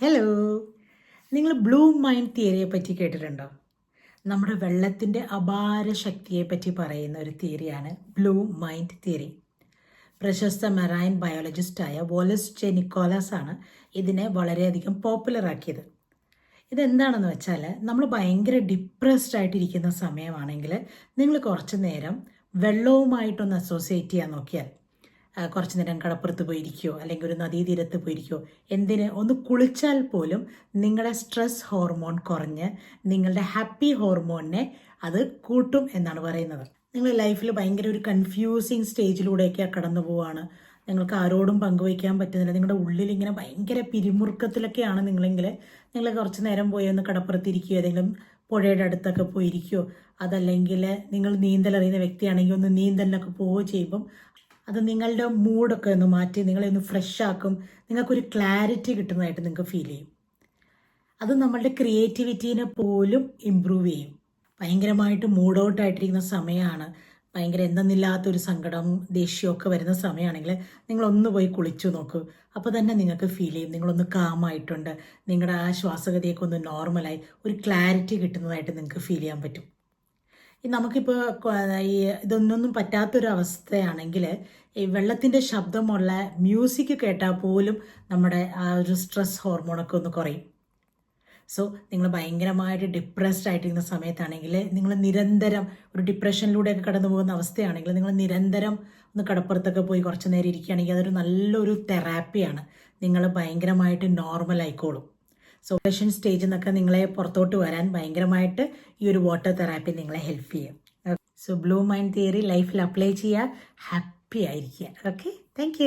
Hello നിങ്ങൾ blue mind തിയറിയെ പറ്റി കേട്ടിട്ടുണ്ടോ? നമ്മുടെ വെള്ളത്തിന്റെ അപാര ശക്തിയെ പറ്റി പറയുന്ന ഒരു തിയറിയാണ് ബ്ലൂ മൈൻഡ് തിയറി പ്രശസ്ത മെറൈൻ ബയോളജിസ്റ്റായ വോലസ് ജെ നിക്കോലാസ് ആണ് ഇതിനെ വളരെയധികം പോപ്പുലറാക്കിയത് ഇതെന്താണെന്ന് വെച്ചാൽ നമ്മൾ ഭയങ്കര ഡിപ്രസ്ഡ് ആയിട്ടിരിക്കുന്ന സമയമാണെങ്കിൽ നിങ്ങൾ കുറച്ച് നേരം വെള്ളവുമായിട്ടൊന്ന് അസോസിയേറ്റ് ചെയ്യാൻ നോക്കിയാൽ കുറച്ച് നേരം കടപ്പുറത്ത് പോയിരിക്കുകയോ അല്ലെങ്കിൽ ഒരു നദീതീരത്ത് പോയിരിക്കുകയോ എന്തിന്? ഒന്ന് കുളിച്ചാൽ പോലും നിങ്ങളുടെ സ്ട്രെസ് ഹോർമോൺ കുറഞ്ഞ് നിങ്ങളുടെ ഹാപ്പി ഹോർമോണിനെ അത് കൂട്ടും എന്നാണ് പറയുന്നത്. നിങ്ങൾ ലൈഫിൽ ഭയങ്കര ഒരു കൺഫ്യൂസിങ് സ്റ്റേജിലൂടെയൊക്കെ കടന്നു പോവാണ്. നിങ്ങൾക്ക് ആരോടും പങ്കുവയ്ക്കാൻ പറ്റുന്നില്ല. നിങ്ങളുടെ ഉള്ളിൽ ഇങ്ങനെ ഭയങ്കര പിരിമുറുക്കത്തിലൊക്കെയാണ് നിങ്ങളെങ്കിൽ നിങ്ങൾ കുറച്ച് നേരം പോയി ഒന്ന് കടപ്പുറത്തിരിക്കുകയോ ഏതെങ്കിലും പുഴയുടെ അടുത്തൊക്കെ പോയിരിക്കുകയോ അതല്ലെങ്കിൽ നിങ്ങൾ നീന്തൽ അറിയുന്ന വ്യക്തിയാണെങ്കിൽ ഒന്ന് നീന്തലിനൊക്കെ പോവുകയോ ചെയ്യുമ്പം അത് നിങ്ങളുടെ മൂഡൊക്കെ ഒന്ന് മാറ്റി നിങ്ങളെ ഒന്ന് ഫ്രഷ് ആക്കും നിങ്ങൾക്കൊരു ക്ലാരിറ്റി കിട്ടുന്നതായിട്ട് നിങ്ങൾക്ക് ഫീൽ ചെയ്യും. അത് നമ്മളുടെ ക്രിയേറ്റിവിറ്റീനെ പോലും ഇമ്പ്രൂവ് ചെയ്യും. ഭയങ്കരമായിട്ട് മൂഡ് ഔട്ട് ആയിട്ടിരിക്കുന്ന സമയമാണ്. ഭയങ്കര എന്തെന്നില്ലാത്തൊരു സങ്കടം ദേഷ്യമൊക്കെ വരുന്ന സമയമാണെങ്കിൽ നിങ്ങളൊന്ന് പോയി കുളിച്ചു നോക്കൂ. അപ്പോൾ തന്നെ നിങ്ങൾക്ക് ഫീൽ ചെയ്യും. നിങ്ങളൊന്ന് കാമായിട്ടുണ്ട് നിങ്ങളുടെ ആ ശ്വാസഗതിയൊക്കെ ഒന്ന് നോർമലായി ഒരു ക്ലാരിറ്റി കിട്ടുന്നതായിട്ട് നിങ്ങൾക്ക് ഫീൽ ചെയ്യാൻ പറ്റും. നമുക്കിപ്പോൾ ഈ ഇതൊന്നൊന്നും പറ്റാത്തൊരവസ്ഥയാണെങ്കിൽ ഈ വെള്ളത്തിന്റെ ശബ്ദമുള്ള മ്യൂസിക് കേട്ടാൽ പോലും നമ്മുടെ ആ ഒരു സ്ട്രെസ് ഹോർമോണൊക്കെ ഒന്ന് കുറയും. സോ നിങ്ങൾ ഭയങ്കരമായിട്ട് ഡിപ്രസ്ഡ് ആയിട്ടിരിക്കുന്ന സമയത്താണെങ്കിൽ നിങ്ങൾ നിരന്തരം ഒരു ഡിപ്രഷനിലൂടെയൊക്കെ കടന്നു പോകുന്ന അവസ്ഥയാണെങ്കിൽ നിങ്ങൾ നിരന്തരം ഒന്ന് കടപ്പുറത്തൊക്കെ പോയി കുറച്ച് നേരം ഇരിക്കുകയാണെങ്കിൽ അതൊരു നല്ലൊരു തെറാപ്പിയാണ് നിങ്ങൾ ഭയങ്കരമായിട്ട് നോർമൽ ആയിക്കോളും. സോ ഡിപ്രഷൻ സ്റ്റേജിൽ നിന്നൊക്കെ നിങ്ങളെ പുറത്തോട്ട് വരാൻ ഭയങ്കരമായിട്ട് ഈ ഒരു വാട്ടർ തെറാപ്പി നിങ്ങളെ ഹെൽപ്പ് ചെയ്യും. സോ ബ്ലൂ മൈൻഡ് തിയറി ലൈഫിൽ അപ്ലൈ ചെയ്യുക ഹാപ്പി ആയിരിക്കുക. Okay thank